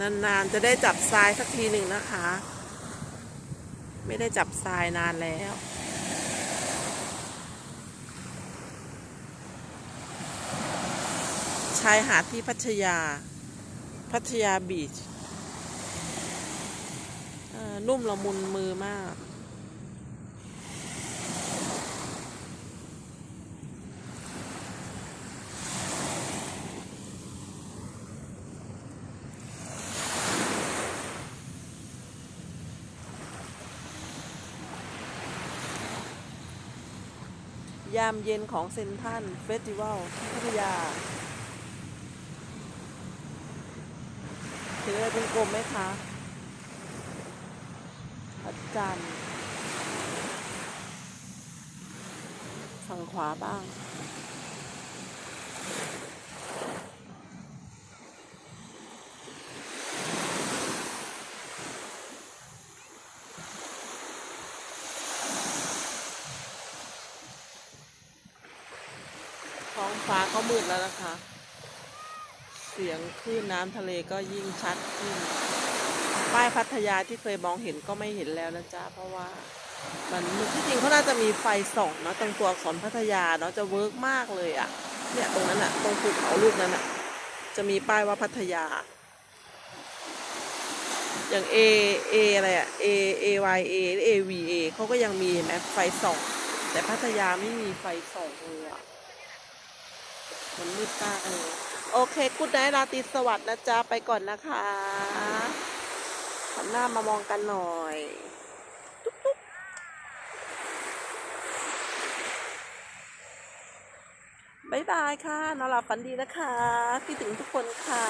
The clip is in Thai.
นานๆจะได้จับทรายสักทีหนึ่งนะคะ ไม่ได้จับทรายนานแล้วชายหาดที่พัทยา พัทยาบีชนุ่มละมุนมือมาก ยามเย็นของเซนทันเฟสติวัลพัทยาถืออะไรเป็นกลมไหมคะพระจันทร์ฝั่งขวาบ้าง ท้องฟ้าก็มืดแล้วนะคะ เสียงคลื่นน้ำทะเลก็ยิ่งชัดขึ้น ป้ายพัทยาที่เคยมองเห็นก็ไม่เห็นแล้วนะจ๊ะ เพราะว่ามันที่จริงเขาน่าจะมีไฟส่องเนอะตรงตัวอักษรพัทยาเนาะจะเวิร์กมากเลยอะเนี่ยตรงนั้นอะตรงภูเขาลูกนั้นอะจะมีป้ายว่าพัทยา อย่าง A A อะไรอะ A A Y A A V A เขาก็ยังมีเห็นไหมไฟส่อง แต่พัทยาไม่มีไฟส่องเลยอะ มันมืดมากเลยโอเคกูดไนท์ราตรีสวัสดิ์นะจ๊ะไปก่อนนะคะหันหน้ามามองกันหน่อยบตุ๊บบ๊ายบายค่ะนอนหลับฝันดีนะคะคิดถึงทุกคนค่ะ